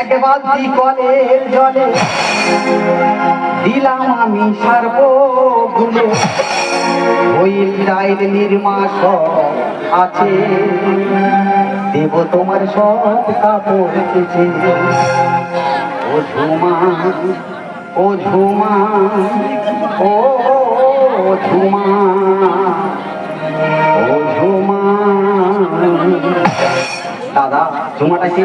এক কলের জলে দিলাম আমি সার্ব গুলে হইল ডাইল নির্মাস আছে, দেব তোমার সব কাপড় কেচে। ও ঝুমা ও ঝুমা ও ঝুমা ও ঝুমা। দাদা, ঝুমাটা কি?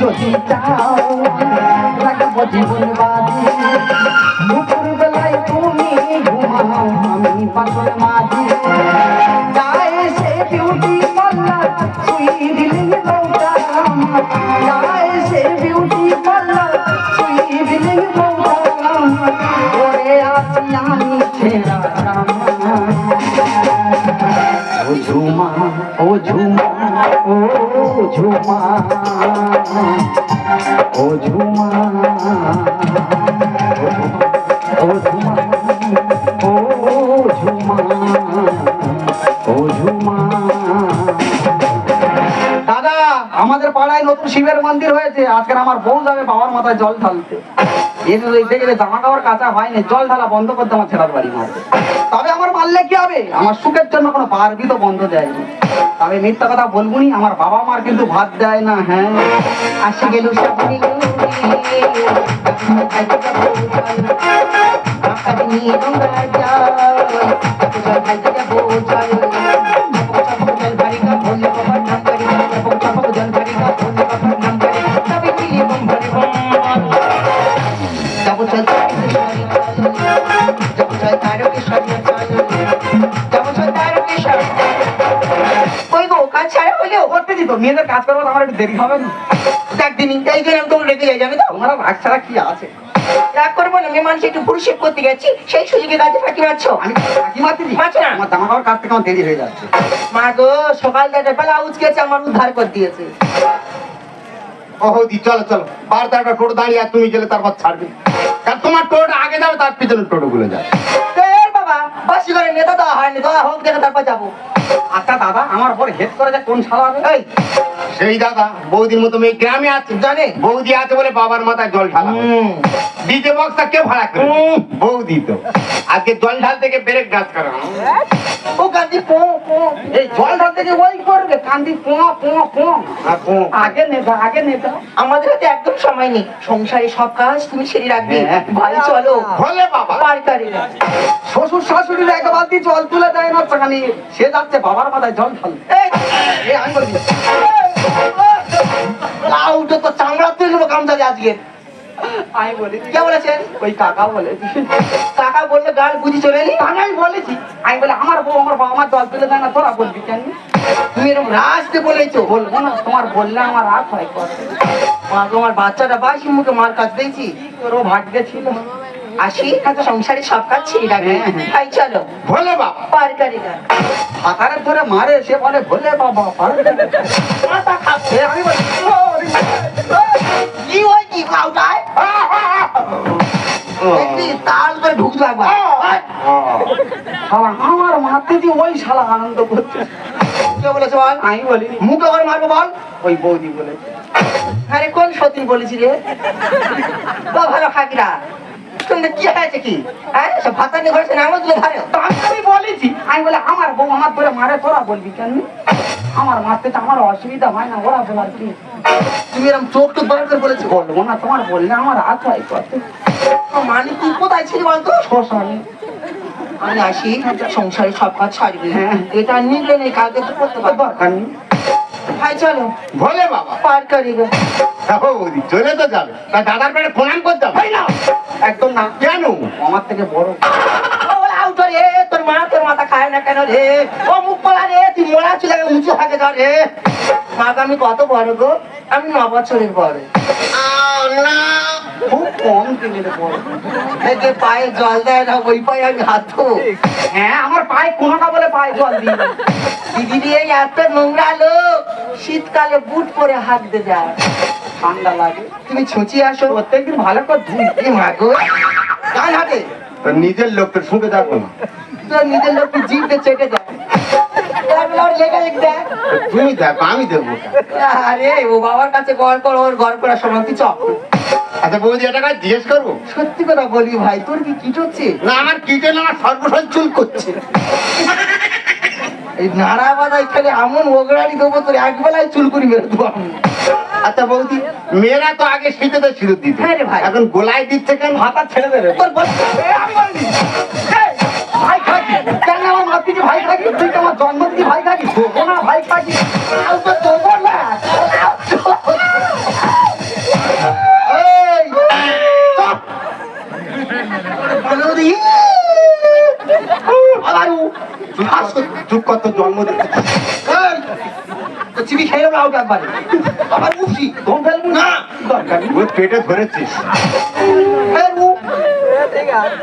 যদি চাও রাখব জীবন। ঝুমা ও ঝুমা ও ঝুমা ও ঝুমা ও ঝুমা ও ঝুমা দাদা, আমাদের পাড়ায় নতুন শিবের মন্দির হয়েছে। আজকের আমার বউ যাবে বাবার মাথায় জল ঢালতে। এর দেখে জামা কাপড় কাঁচা হয়নি, জল ঢালা বন্ধ করতে আমার ছেড়ার বাড়ি মারবে। তবে আমার মারলে কি হবে? আমার সুখের জন্য কোনো বারবি তো বন্ধ দেয়নি। তবে মিথ্যা কথা বলবুনি, আমার বাবা মার কিন্তু ভাত দেয় না হ্যাঁ। আসি গেল নিয়ে মেয়েদের কাজ করব আমার একটু দেরি হবে না। একদিনই তাই জন্য আমি তোমার রেখে যাই যাবে তো? তোমরা রাগ ছাড়া কি আছে? রাগ করব না মেয়ে মানুষ একটু করতে গেছি সেই সুযোগে কাজে ফাঁকি মারছ? আমি কি মারতে দিই না। আমার জামা কাপড় আমার দেরি হয়ে যাচ্ছে। মা গো সকাল থেকে বেলা উচকেছে আমার উদ্ধার করে দিয়েছে। চলো চলো। টোটো দাঁড়িয়ে আর তুমি গেলে তারপর ছাড়বে। কারণ তোমার টোটো আগে যাবে তার পিছনে টোটো গুলো যাবে বাবা বাসি করে দেওয়া হয়নি দেওয়া হোক দেখে তারপর যাব। আচ্ছা দাদা আমার হেড করে যে কোন শালা হবে এই সেই দাদা বৌদির মতো মেয়ে গ্রামে আছে? জানে। বৌদি আছে বলে বাবার মাথায় জল ঢালা হয়। ডিজে বক্সটা কে ভাড়া করে বৌদি তো। আজকে জল ঢাল থেকে ব্রেক গাছ করা ও গান্ধী পো পো। এই জল ঢাল থেকে ওই করবে কান্দি পোয়া পোয়া আর আগে নেতা আগে নেতা। আমাদের হাতে একদম সময় নেই। সংসারে সব কাজ তুমি সেরে রাখবে। হ্যাঁ। ভাই চলো। হলে বাবা। পারকারি শ্বশুর শাশুড়ির এক বালতি জল তুলে দেয় না সেখানে সে যাচ্ছে বাবার মাথায় জল ঢাল এই আমি বলি লাউটা তো চামড়া তুলে নেব কামদাজে আজকে। আমি কে বলেছেন ওই কাকা বলে। কাকা বললে গাল বুঝি চলে আমি বলেছি। আমি বলে, আমার বউ, আমার বাবা না, তোরা বলবি কেন? তুমি এরকম বলেছ। বলব না, তোমার বললে আমার রাগ হয় তোমার বাচ্চাটা বাসি মুখে মার কাজ দিয়েছি তোর ভাগ্যে ছিল। আসি সংসারে সব কাজ ছেড়ে রাখবে হ্যাঁ, হ্যাঁ। তাই চলো। ভোলে বাবা পারকারি গান ধরে মারে সে বলে ভোলে বাবা কি হয় কি খাওটায় তাল করে ঢুকতে লাগবে। আমার মারতে দিয়ে ওই শালা আনন্দ করছে। কে বলেছে বল? আমি বলি মুখে করে মারবো বল? ওই বৌদি বলেছে। আরে কোন সত্যি বলেছি রে? তো ভালো খাকিরা শুনতে কি হয়েছে কি? হ্যাঁ? সব ভাতা নিয়ে ঘরে নাম তুলে ধরে। তো আমি আমি বলেছি আমি বলে আমার বউ আমার ধরে মারে তোরা বলবি কেন? আমার মারতে তো আমার অসুবিধা হয় না ওরা বলার কি। তুমি এরকম চোখ বড় করে বলেছ? বলব না তোমার বললে আমার হাত হয় মানে তুই কোথায় ছিলি বলতো? শ্মশানে। আমি আসি সংসারে সব কাজ ছাড়বি হ্যাঁ। এটা নিলে নেই কালকে তো করতে পারব। দরকার নেই। ভাই চলো। ভোলে বাবা। পার করি গো চলে তো যাবে। তা দাদার পেটে প্রণাম করতে হবে। না একদম না। কেন? আমার থেকে বড়। তোর কেন আমি কত বড় গো? আমি ন বছরের খুব কম এই যে পায়ে জল দেয় না, ওই পায়ে আমি হাত হ্যাঁ আমার পায়ে বলে পায়ে জল দিই। এত নোংরা লোক। শীতকালে বুট পরে হাত দে যায়। ঠান্ডা লাগে। তুমি ছুঁচি আসো। প্রত্যেকদিন ভালো করে নিজের লোকদের শুনতে থাকব না। তোর নিজের চেটে দেয় তারপরে ওর লেগে লেগে দেয় তুমি দেখো আমি দেখব আরে ও বাবার কাছে গড় কর ওর গড় করার সময় আচ্ছা বৌদি এটা কাজ জিজ্ঞেস করব? সত্যি কথা বলি ভাই তোর কি কিট হচ্ছে? না আমার কিটেন আমার করছে। এই নাড়া বাদাই খেলে এমন ওগড়ানি দেবো তোর এক বেলায় চুল করি মেরে দেবো আমি। আচ্ছা বৌদি মেয়েরা তো আগে শীতেতে সিঁদুর দিত। হ্যাঁ রে ভাই। এখন গোলায় দিচ্ছে কেন? ভাতা ছেড়ে দেবে। তোর ভাই খাকি? কেন আমার মা থেকে ভাই খাকি? তুই তো আমার জন্ম থেকে ভাই খাকি? ও না ভাই খাকি? তো না। চপ। চুপ কত জন্ম এই চিবি খেয়ে নেব আউট একবারে। আবার উঠছি ধন ফেলব না। দরকার? ওই পেটে ধরেছিস।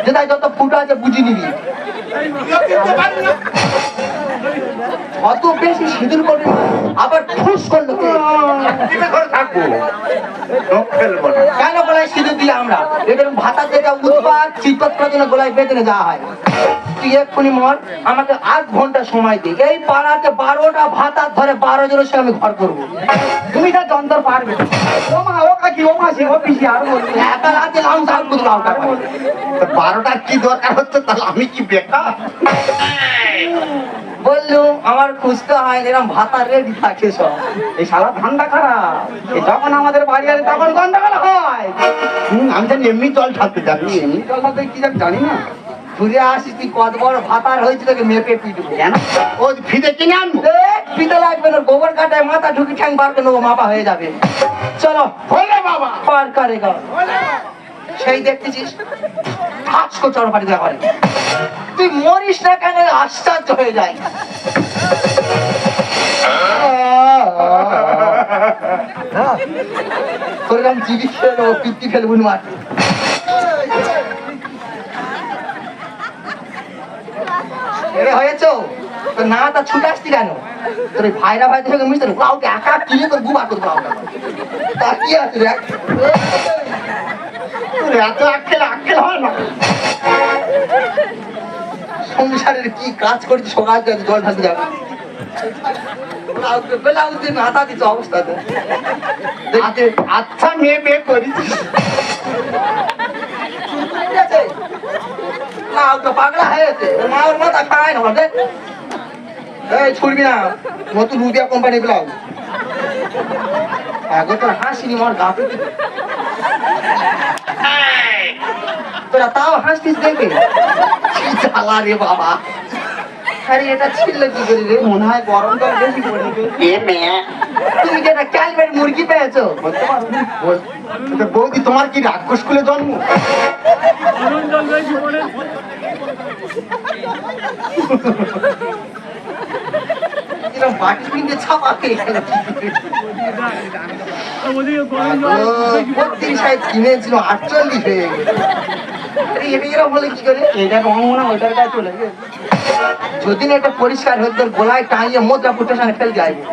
যেটাই যত ফুটো আছে বুঝি নিবি। অত বেশি সিঁদুর করবি আবার ঠুস করল থাকব। কেন গলায় সিঁদুর দিলে আমরা? এদের ভাতা যেটা উৎপাদ চিৎপাত করার জন্য গলায় বেঁধে যাওয়া হয়। তুই এক্ষুনি মর আমাকে আধ ঘণ্টা সময় দে। এই পাড়াতে বারোটা ভাতা ধরে বারো জনের সঙ্গে আমি ঘর করব। তুমি যা যন্ত্র পারবে। ও মা ও কাকি ও মাসি ও পিসি আর বলবে একা রাতে লাউন্স বারোটার কি দরকার হচ্ছে? তাহলে আমি কি বেকার? বললুম আমার খুঁজতে হয় এরকম ভাতা রেডি থাকে সব। এই শালা ঠান্ডা খারাপ। যখন আমাদের বাড়ি আসে তখন গন্ডগোল হয়। আমি জানি এমনি জল ঢালতে এমনি তো কি জানি জানি না। ঘুরে আসিস তুই কত বড় ভাতার হয়েছে তোকে মেপে পিটবো কেন ও ফিতে কিনে আনব। দেখ, পিতে লাগবে না গোবর কাটায় মাথা ঢুকি ঠ্যাং বার করে নেব মাপা হয়ে যাবে। চলো বলে বাবা। পার করে গো সেই দেখতেছিস হাঁচ কো চড় পাটি দেওয়া করে তুই মরিস না কেন? আশ্চর্য হয়ে যায়। তোরকম জিবি ফেলবুন মার তো না তা ছুটে আসতি কেন? তোর ভাইরা ভাইদের সঙ্গে মিশতে কাউকে একা কিনে তোর গুবা করব আমরা তা কি আছে দেখ? না। সংসারের কি কাজ করছি, সকাল জল ঢালতে যাবে। ব্লাউজ অবস্থাতে আচ্ছা মেয়ে না ওর মা এই, ছুড়বি না, নতুন রুবিয়া কোম্পানি ব্লাউজ। আগে তো হাসিনি আমার গাফে তোরা তাও হাসতিস দেখে? জ্বালা রে বাবা। আরে এটা ছিল কি করে রে? মনে হয় গরম জল বেশি পড়েছে তুমি যেটা ক্যালবেট মুরগি পেয়েছ? বৌদি তোমার কি রাক্ষস কুলে জন্ম? এরকম বাটি সাইজ কিনেছিল আটচল্লিশ হয়ে গেছে। যদি এটা পরিষ্কার তোর গোলায় টাঙিয়ে মোদ্রা পুটের সঙ্গে ফেল যাইবে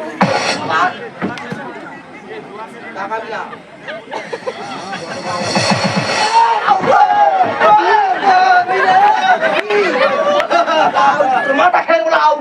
মাথা খেয়ে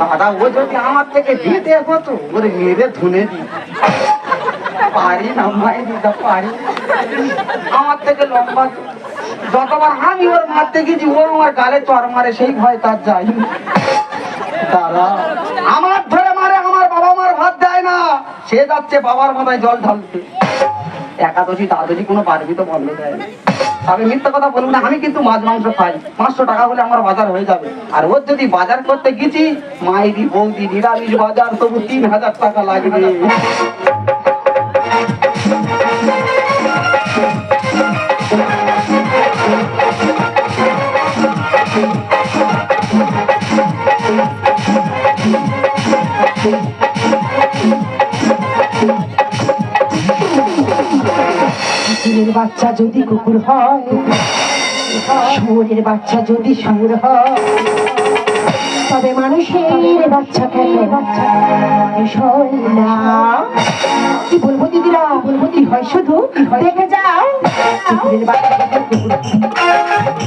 দাদা, ও যদি আমার থেকে ওরে ধুনে দি পারি না দিদা, পারি আমার থেকে লম্বা যতবার আমি ওর মারতে গেছি, ও আমার গালে চর মারে, সেই ভয় তার যাই দাদা, আমার ধরে মারে, আমার বাবা মার ভাত দেয় না। সে যাচ্ছে বাবার মাথায় জল ঢালতে। একাদশী, দ্বাদশী কোনো পারবি তো বন্ধ দেয় তবে মিথ্যা কথা বলব না, আমি কিন্তু মাছ মাংস খাই। পাঁচশো টাকা হলে আমার বাজার হয়ে যাবে। আর ওর যদি বাজার করতে গেছি, মাইরি, বৌদি, নিরামিষ বাজার, তবু তিন হাজার টাকা লাগবে। বাচ্চা যদি কুকুর হয় শুয়োরের বাচ্চা যদি শুয়োর হয় তবে মানুষের বাচ্চা কেন? না। কি বলব দিদিরা? বলব কি হয় শুধু? দেখে যাও। কুকুরের বাচ্চা যদি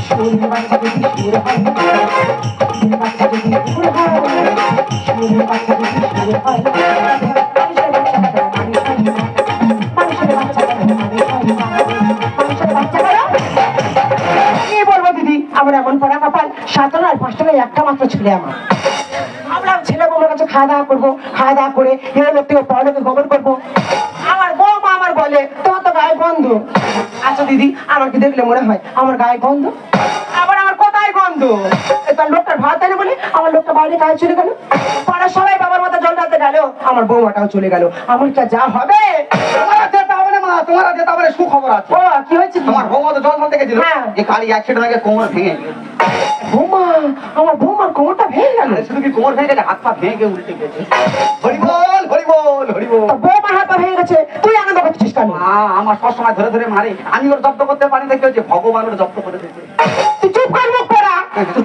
হয়, বাচ্চা যদি শুয়োর হয় বাচ্চা যদি বাচ্চা শুয়োর হয় একটা মাত্র ছেলে আমার। আমরা ছেলে বউমার কাছে খাওয়া দাওয়া করব, খাওয়া দাওয়া করে এর লোক থেকে পড়ালোকে গমন করব। আমার বৌমা আমার বলে, তোমার তো গায়ে গন্ধ। আচ্ছা দিদি, আমার কি দেখলে মনে হয়? আমার গায়ে গন্ধ? আবার আমার কোথায় গন্ধ? তার লোকটার ভাত দেয় বলে? আমার লোকটা বাইরে কাজ চলে গেল। পাড়ার সবাই বাবার মাথা জল ঢালতে গেল। আমার বৌমাটাও চলে গেল। আমার যা হবে? না তোমার আর যেতে সুখবর আছে। ও কি হয়েছে? তোমার বৌমা তো জল ঢালতে গেছিল হ্যাঁ। যে কালি অ্যাক্সিডেন্ট হয়ে কোমর ভেঙে। বৌমা আমার বৌমার কোমরটা ভেঙে গেল। শুধু কি কোমর ভেঙে গেছে? হাত পা ভেঙে উল্টে গেছে। হরি বল হরি বল হরি বল বৌমার হাত পা ভেঙে গেছে। তুই আনন্দ করছিস কেন? আমার সবসময় ধরে ধরে মারে। আমি ওর জব্দ করতে পারি না কি হচ্ছে ভগবান ওর জব্দ করে দিয়েছে। তুই চুপ কর মুখ পড়া তুই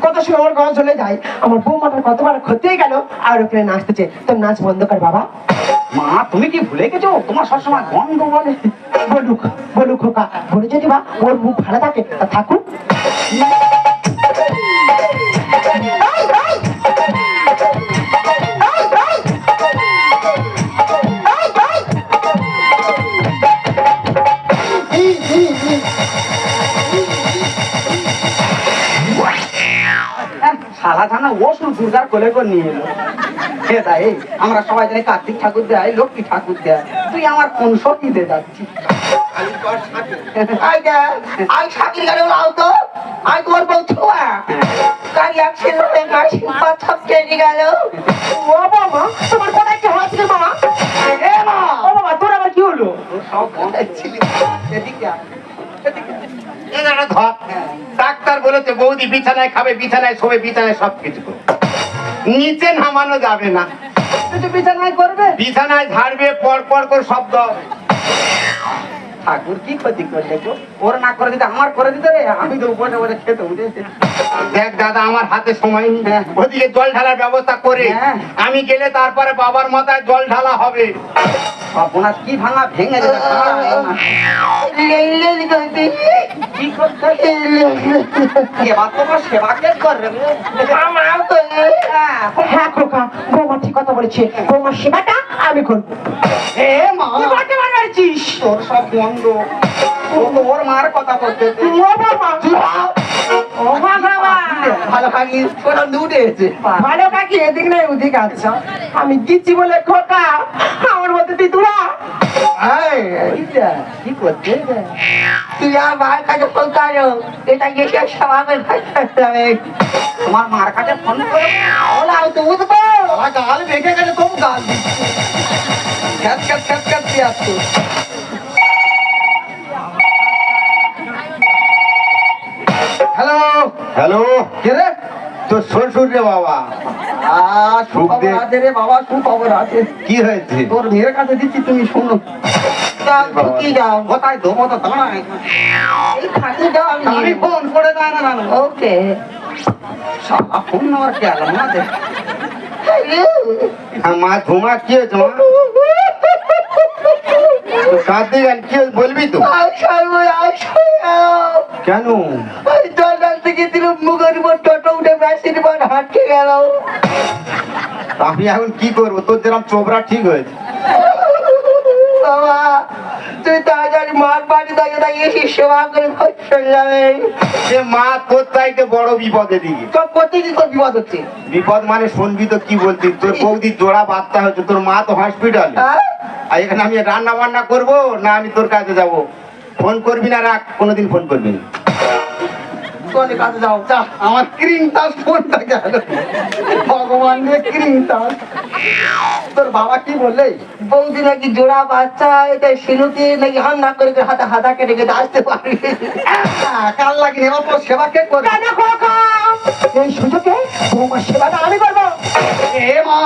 কত সময় আমার গলা চলে যায়। আমার বৌমাটার কতবার ক্ষতি হয়ে গেল। আর ওখানে নাচতেছে তোর নাচ বন্ধ কর বাবা। মা তুমি কি ভুলে গেছো? তোমার সবসময় গন্ধ বলে বলুক বলুক খোকা বলে যদি বা ওর মুখ ভালো থাকে তা থাকুক। দুর্গার কোলে করে নিয়ে এলো সে তাই আমরা সবাই জানি কার্তিক ঠাকুর দেয় লক্ষ্মী ঠাকুর দেয়। তুই আমার কোন সতীতে যাচ্ছিস? আই সাকির গাড়ি লাও তো। আই তোমার বউ ছোয়া গাড়ি অ্যাক্সিডেন্ট হয়ে গাড়ি পাথর কেটে গেল। ও বাবা তোমার কোথায় কি হয়েছিল বাবা? এ মা! ও বাবা তোর আবার কি হলো? সব বন্ধ এদিকে আয়, এদিকে আয়। এই যে একটা ধর। ডাক্তার বলেছে বৌদি বিছানায় খাবে বিছানায় শোবে বিছানায় সব কিছু নিচে নামানো যাবে না বিছানায় করবে বিছানায় ঝাড়বে পর পর করে শব্দ হবে। ঠাকুর কি ক্ষতি করলে গো? ওর না করে দিতে আমার করে দিতে রে? আমি তো উপরে উপরে খেতে উঠেছি। দেখ দাদা আমার হাতে সময় নেই। হ্যাঁ। ওদিকে জল ঢালার ব্যবস্থা করে। হ্যাঁ। আমি গেলে তারপরে বাবার মাথায় জল ঢালা হবে। আপনার কি ভাঙা ভেঙে যাবে কি করতে তোমার সেবা কে করবে হ্যাঁ। খোকা বৌমা ঠিক কথা বলেছে। বৌমার সেবাটা আমি করব। এ মা। বার তোর সব বন্ধ। ওর মার কথা বলতে ভালো ওটা ভালো কাকি এদিক ওদিক আচ্ছা আমি দিচ্ছি বলে খোকা। আমার তুই তুলা কি করতে তুই আমার কাছে ফোন করো এটা গেছে তোমার মার কাছে ফোন করে। তো গাল ভেঙে গাল দিচ্ছে খ্যাত খ্যাত আসতো হ্যালো হ্যালো কে রে? তো শ্বশুর রে বাবা। আহ সুখবর আছে রে বাবা সুখবর আছে। কি হয়েছে? তোর মেয়ের কাছে দিচ্ছি তুমি শোনো। ওকে। ফোন নেওয়ার না হ্যাঁ, কি কাঁদতে গেল কি বলবি তো? কেন? জল থেকে মুখের উপর টোটো উঠে মেশিন পর হাঁটকে গেল। আমি এখন কি করব? তোর যেরকম চোপড়া ঠিক হয়েছে। বাবা তুই তাড়াতাড়ি মার বাড়ি দাঁড়িয়ে দাঁড়িয়ে সেবা করে চলে যাবে। সে মা তোর চাইতে বড় বিপদে দিকে। সব প্রতিদিন তোর বিপদ হচ্ছে? বিপদ মানে শুনবি তো কি বলতি তোর বৌদি জোড়া বাচ্চা হয়েছে তোর মা তো হসপিটালে হ্যাঁ? আর এখানে আমি রান্না বান্না করব না আমি তোর কাছে যাব? ফোন করবি না রাখ, কোনোদিন ফোন করবি না। কাছে যাও? যা, আমার ক্রিম টাচ ফোনটা গেল ভগবান রে, ক্রিম টাচ তোর বাবা কি বললে? বৌদি নাকি জোড়া বাচ্চা এটা শিলুতে নাকি হান্না করে করে হাতে হাতা কেটে কেটে আসতে পারবে কাল লাগে অত সেবা কে করবে? এই সুযোগে তোমার সেবাটা আমি করব। এ মা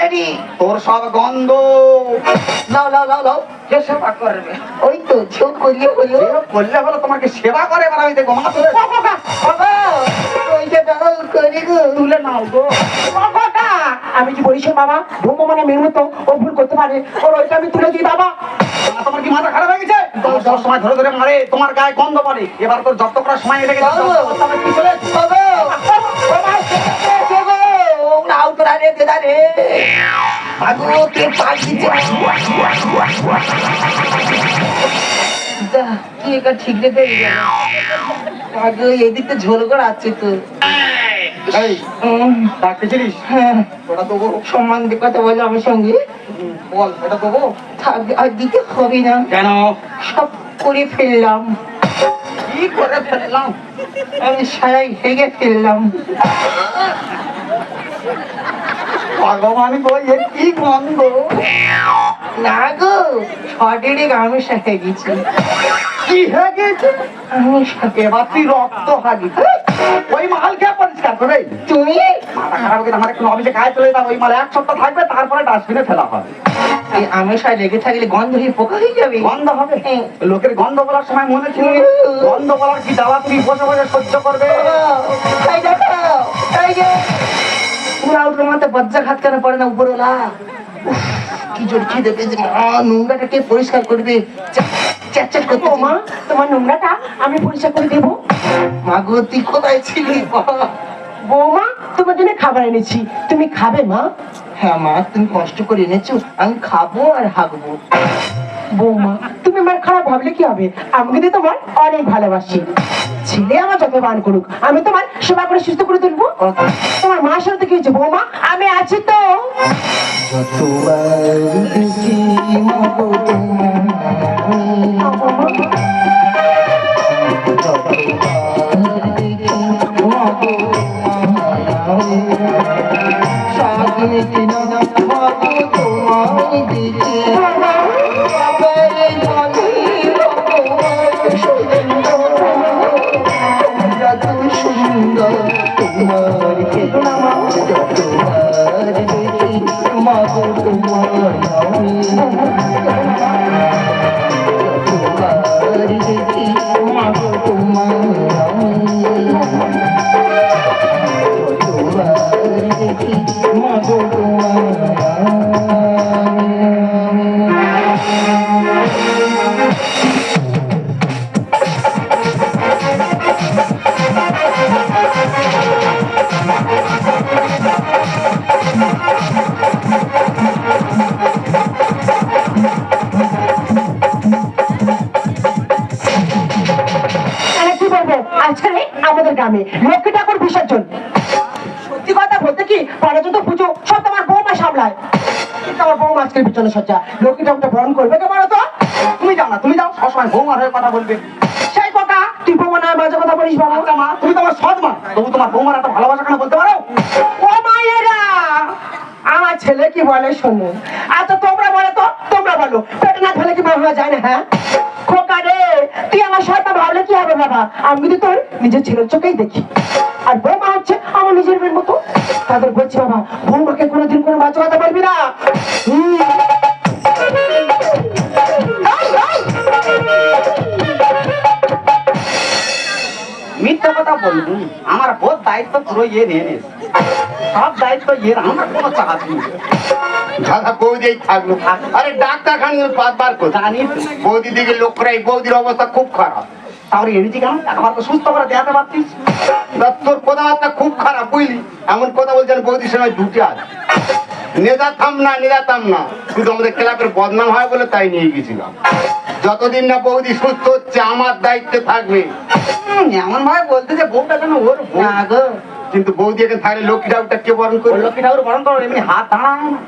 রেডি। তোর সব গন্ধ। লাও লাও লাও লাও কে সেবা করবে। ওই তো করিয়ে করলে হলো তোমাকে সেবা করে আমি দেখব মা তোর বাবা ওইটা ডাল গো। তুলে নাও গো। আমি কি বলিস বাবা? ব্রহ্ম মানে মেয়ের মতো ও ভুল করতে পারে ওর ওইটা আমি তুলে দিই বাবা। তোমার কি মাথা খারাপ হয়ে গেছে? সব সময় ধরে ধরে মারে তোমার গায়ে গন্ধ পড়ে। এবার তোর জব্দ করার সময় এসে গেছে ঠিক রে পেয়ে গেল। ঝোল করে আছে তো এই ডাকতেছিলিস? হ্যাঁ। ওটা দেবো সম্মান দিয়ে কথা বলে আমার সঙ্গে। বল এটা দেবো থাক আর দিতে হবে না। কেন? সব করে ফেললাম। কি করে ফেললাম? আমি সারাই হেগে ফেললাম। ভগবান কি গন্ধ? না গো গামেশা হয়ে গেছি। কি হয়ে গেছে? আমি সাথে এবার তুই রক্ত হাগি ওই মাল কে পরিষ্কার করে তুমি? মাথা খারাপ আমার একটু অফিসে কাজ চলে যেতাম ওই মাল এক সপ্তাহ থাকবে তারপরে ডাস্টবিনে ফেলা হবে। এই আমেশা লেগে থাকলে গন্ধ হয়ে পোকা হয়ে যাবে। গন্ধ হবে? হ্যাঁ। লোকের গন্ধ বলার সময় মনে ছিল গন্ধ বলার কি জ্বালা তুমি বসে বসে সহ্য করবে? এই দেখো, যে, পুরা উঠল মাথায় বজ্জা খাত কেন পড়ে না উপরওয়ালা? উফ, কি জোর খিদে পেয়েছে। মা নোংরাটা কে পরিষ্কার করবে? চ্যাট চ্যাট চ্যাট করতে মা তোমার নোংরাটা আমি পরিষ্কার করে দেবো। মা গো তুই কোথায় ছিলি বৌমা তোমার জন্য খাবার এনেছি। তুমি খাবে মা? হ্যাঁ মা তুমি কষ্ট করে এনেছো। আমি খাব আর হাগবো। বৌমা তুমি আমার খারাপ ভাবলে কি হবে? আমি কিন্তু তোমার অনেক ভালোবাসি। ছেলে আমার যত বান করুক আমি তোমার সেবা করে সুস্থ করে তুলবো। তোমার মার সাথে কি হয়েছে বৌমা? আমি আছি তো। গ্রামে লক্ষ্মী ঠাকুর বিসর্জন। সত্যি কথা বলতে কি পর্যন্ত পুজো সব তোমার বৌমা সামলায়। কিন্তু আমার বৌমা আজকের বিচনে সজ্জা লক্ষ্মী ঠাকুরটা বরণ করবে কে বলো তো তুমি যাও না তুমি যাও। সবসময় বৌমার হয়ে কথা বলবে। সেই কথা তুই বৌমা না মাঝে কথা বলিস বাবা। আচ্ছা মা তুমি তোমার সৎ মা। তবু তোমার বৌমার একটা ভালোবাসা কেন বলতে পারো? ও মায়েরা আমার ছেলে কি বলে শোনো? আচ্ছা তোমরা বলো তো তোমরা বলো। পেটে না ফেলে কি ভাবা যায় না হ্যাঁ? খোকা তুই আমার সাথে ভাবলে কি হবে বাবা? আমি তো তোর নিজের ছেলের চোখেই দেখি। আর বৌমা হচ্ছে আমার নিজের মেয়ের মতো। তাদের বলছি, বাবা, বৌমাকে কোনোদিন কোনো বাঁচা বলবি না। মিথ্যা কথা বলুন আমার বোধ দায়িত্ব পুরো ইয়ে নিয়ে নিস সব দায়িত্ব ইয়ে আমার কোনো চাষ নেই। দাদা বৌদি এই থাকল। আরে ডাক্তারখানি পাঁচবার কোথায়। বৌদি দিকে রাখ বৌদির অবস্থা খুব খারাপ। তাহলে এনেছি কেন একবার তো সুস্থ করে দেখাতে পারতিস। তোর কথাবার্তা খুব খারাপ বুঝলি? এমন কথা বলছেন বৌদির সময় ঢুকে আজ নেতাতাম না নেতাতাম না। শুধু আমাদের ক্লাবের বদনাম হয় বলে তাই নিয়ে গেছিলাম। যতদিন না বৌদি সুস্থ হচ্ছে আমার দায়িত্বে থাকবে। এমন ভাবে বলতে যে বউটা কেন ওর গো। কিন্তু বৌদি এখানে থাকলে লক্ষ্মী ঠাকুরটা কে বরণ করল লক্ষ্মী ঠাকুর বরণ করো এমনি হাত দাঁড়ায়। না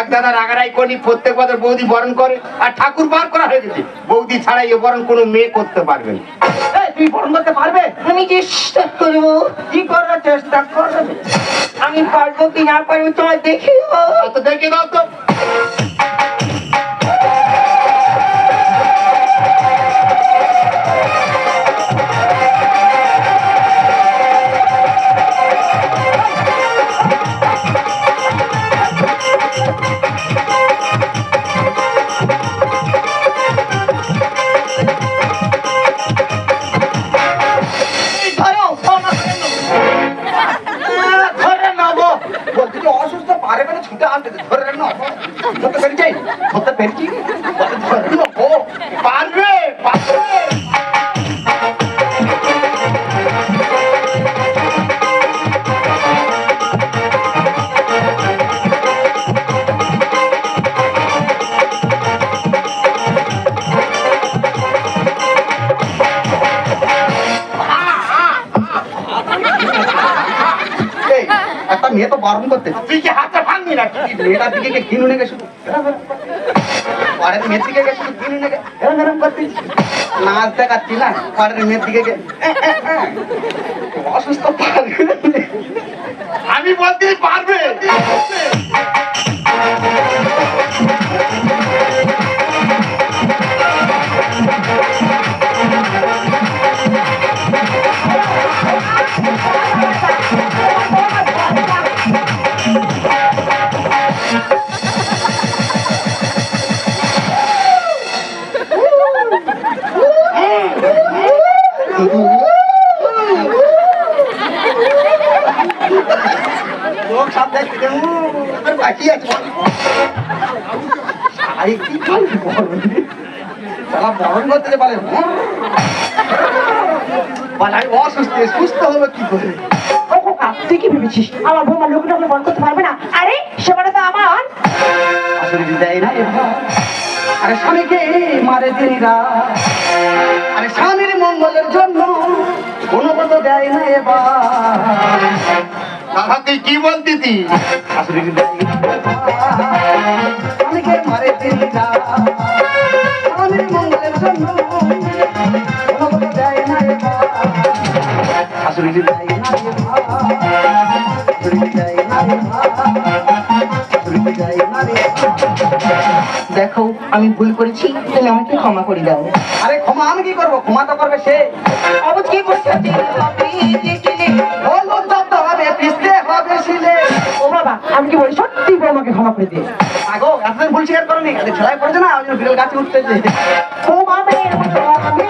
এক দাদা রাগারাই করি প্রত্যেক বছর বৌদি বরণ করে আর ঠাকুর বার করা হয়ে গেছে। বৌদি ছাড়া এ বরণ কোনো মেয়ে করতে পারবে না। বরণ করতে পারবে? আমি চেষ্টা করব? কি করবে চেষ্টা করবে? আমি পারব কি না পারব তোমার দেখে। অত দেখে দাও তো। মেয়েটার দিকে কে কিনু নেগে শুধু পরের মেয়ের না? পরের মেয়ের দিকে। অসুস্থ পারবে আমি বলতে পারবে। আরে কি করবি বরণ করতে আমি অসুস্থ সুস্থ হলো কি করে? তুই কি ভেবেছিস? আমার বৌমা লোক টাকলে বন্ধ করতে পারবে না? আরে সেবাটা তো আমার। আসলে দেয় না আরে স্বামীকে মারে দিনরা আরে স্বামীর মঙ্গলের জন্য কোনো কথা দেয় না এবার। দাদা তুই কি আসলে এবার দেখো আমি ভুল করেছি তুমি আমাকে ক্ষমা করে দাও। আরে ক্ষমা আমি কি করব? ক্ষমা তো করবে সে। কি বলছো আমি কি বলি সত্যি বৌমাকে ক্ষমা করে দিয়ে আগো এতদিন ভুল স্বীকার করনি খেলায় পড়েছে না? ওই জন্য বিড়াল গাছে উঠতেছে মতো আমি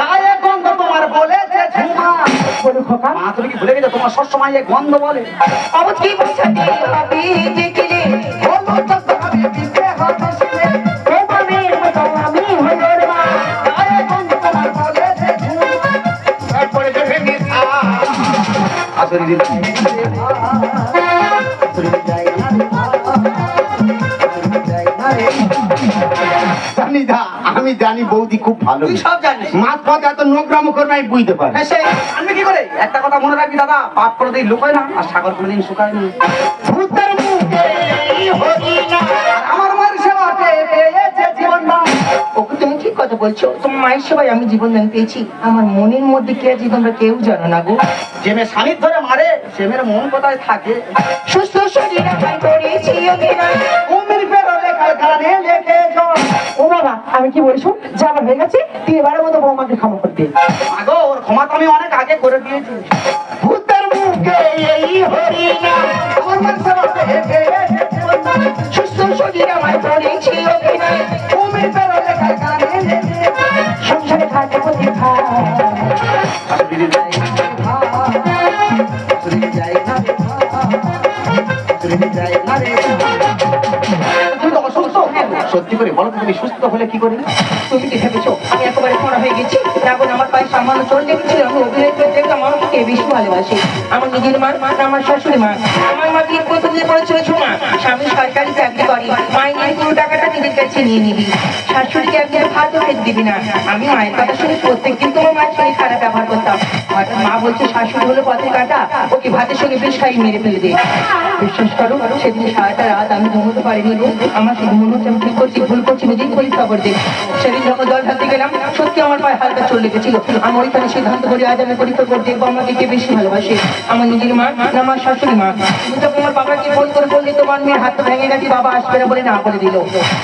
গায়ে গন্ধ তোমার বলেছে ঝুমা বলো খোকা। মা তুমি কি ভুলে গেছো? তোমার সবসময় গন্ধ বলে। কি বলছো। আসলে আমি জানি বৌদি খুব ভালো তুই সব জানিস। মাছ পথ এত নোংরাম করবে আমি বুঝতে পারি হ্যাঁ, সে কি করে? একটা কথা মনে রাখবি দাদা পাপ করে দিন লুকায় না আর সাগর কোনোদিন শুকায় না। ভূতের মুখে আমার মায়ের সেবাতে পেয়েছে জীবন দান? ওকে তুমি ঠিক কথা বলছো তোমার মায়ের সেবায় আমি জীবন দান পেয়েছি। আমার মনের মধ্যে কে জীবনটা কেউ জানো না গো। যে মেয়ে স্বামীর ধরে মারে সে মেয়ের মন কোথায় থাকে? সুস্থ শরীর আমার করেছি অভিনয়। কুমির পেরো লেখার গানে লেখে জল ও বাবা আমি কি বলি শোন যা আমার হয়ে গেছে তুই এবারের মতো বৌমাকে ক্ষমা করে দিয়ে আগো ওর ক্ষমা তো আমি অনেক আগে করে দিয়েছি। ভূতের মুখে এই হরি না। আমার পেয়েছে জীবন দান সুস্থ শরীর আমার করেছি অভিনয়। কুমির পেরো লেখার গানে লেখে। সংসারে থাকে প্রতি হলে কি করে তুমি কি ভেবেছো? আমি একেবারে মরা হয়ে গেছি। এখন আমার পায়ে সামান্য চোট লেগেছিল আমি অভিনয় করে দেখলাম, আমার কে বেশি ভালোবাসে। আমার নিজের মা আমার শাশুড়ি মা, আমার মা বিয়ে প্রথম দিন বলেছিল ছোমা স্বামী সরকারি চাকরি করে। মাইনের পুরো টাকাটা নিজের কাছে নিয়ে নিবি। শাশুড়িকে একদিন ভাতও খেতে দিবি না। আমি মায়ের কথা শুনে প্রত্যেক দিন তোমার মায়ের সঙ্গে খারাপ ব্যবহার করতাম। মা বলছে, শাশুড়ি হলো পথে কাটা। ওকে ভাতের সঙ্গে বেশ খাই মেরে ফেলে দে। বিশ্বাস করো, সেদিন সারাটা রাত আমি ঘুমোতে পারিনি আমার শুধু মনে হচ্ছে আমি ঠিক করছি, ভুল করছি, নিজেই করি খবর দেখ সেদিন যখন জল ঢালতে গেলাম, সত্যি আমার পায়ে হালকা চলে লেগেছিল আমি ওইখানে সিদ্ধান্ত করি, আজ আমি পরীক্ষা করে দেখব আমাকে কে বেশি ভালোবাসে। আমার নিজের মা না, আমার শাশুড়ি মা। তুমি যখন আমার বাবাকে ফোন করে বললি, তোমার মেয়ের হাত ভেঙে গেছে, বাবা আসবে না বলে না করে দিল।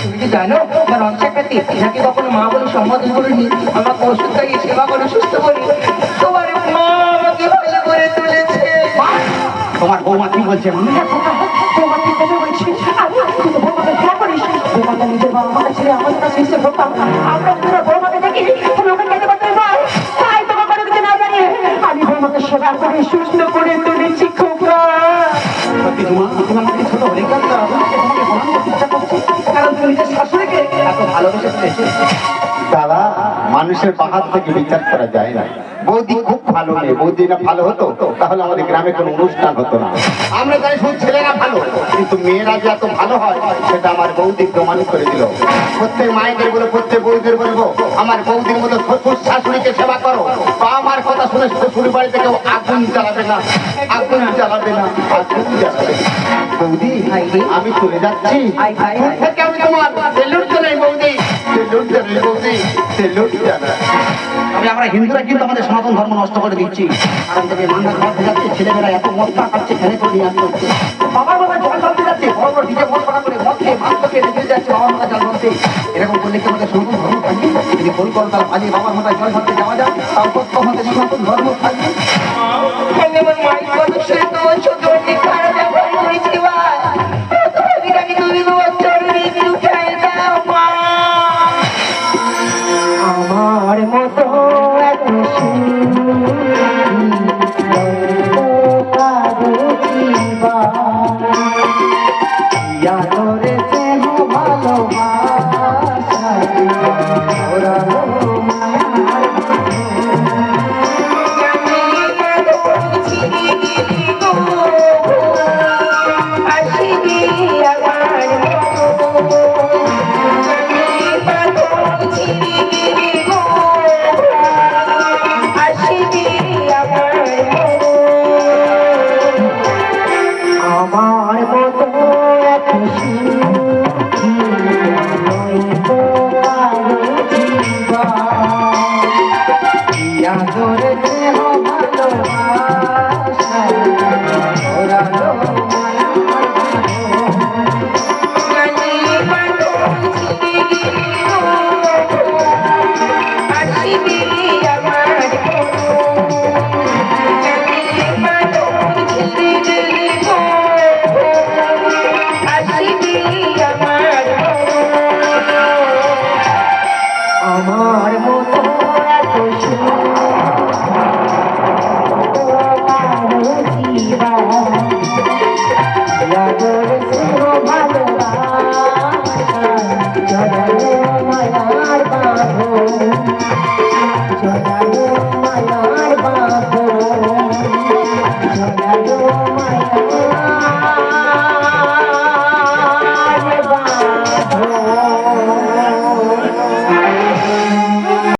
তুমি কি জানো, আমার অঞ্চাকাতে যাকে কখনো মা বলে সম্বোধন করিনি, আমাকে ওষুধ খাইয়ে সেবা করে সুস্থ করি তোমার বৌমা কি বলছে মা? তোমার কি কথা বলছি, আমি তুই তো বৌমাকে খেয়া করিস বৌমাকে নিজের বাবা মাকে ছেড়ে আমাদের কাছে এসে ধরতাম আমরা তোরা বৌমাকে দেখি, তুমি ওকে খেতে পারতে পার তাই তোমাকে কোনো কিছু না জানি আমি বৌমাকে সেবা করে সুস্থ করে তুলেছি, খোকা। তোমার তুমি আমাকে ছোট হলে করা কারণ তুমি নিজের শাশুড়িকে এত ভালোবেসে ফেলেছো মানুষের বাহাত থেকে বিচার করা যায় না। বৌদি খুব ভালো মেয়ে বৌদি না ভালো হতো? তাহলে আমাদের গ্রামে কোনো অনুষ্ঠান হতো না। আমরা জানি শুধু ছেলেরা ভালো কিন্তু মেয়েরা যে এত ভালো হয় সেটা আমার বৌদি প্রমাণ করে দিল। প্রত্যেক মায়েদের বলে প্রত্যেক বৌদিদের বলব আমার বৌদির মতো শ্বশুর শাশুড়িকে সেবা করো। বা আমার কথা শুনে শ্বশুর বাড়িতে কেউ আগুন চালাবে না আগুন চালাবে না আগুন জ্বালাবে না। বৌদি আমি চলে যাচ্ছি। থেকে আমি তোমার সেলুট বৌদি। সেলুট আমরা হিন্দুরা কিন্তু আমাদের সনাতন ধর্ম নষ্ট করে দিচ্ছি। কারণ থেকে মান্না ঘর যাচ্ছে ছেলেমেয়েরা এত মস্তা খাচ্ছে ফেলে করে নিয়ে আসতে বাবার বাবা জল ঢালতে যাচ্ছে, বড় বড় ডিজে বড় করা করে মদ খেয়ে মাংস খেয়ে রেখে যাচ্ছে, বাবার মাথা জল ঢালতে। এরকম করলে কি আমাদের সনাতন ধর্ম থাকবে? যদি তাহলে বাজে বাবার মাথায় জল ঢালতে যাওয়া যায়, তাও তত্ত্ব আমাদের সনাতন ধর্ম থাকবে। Yeah.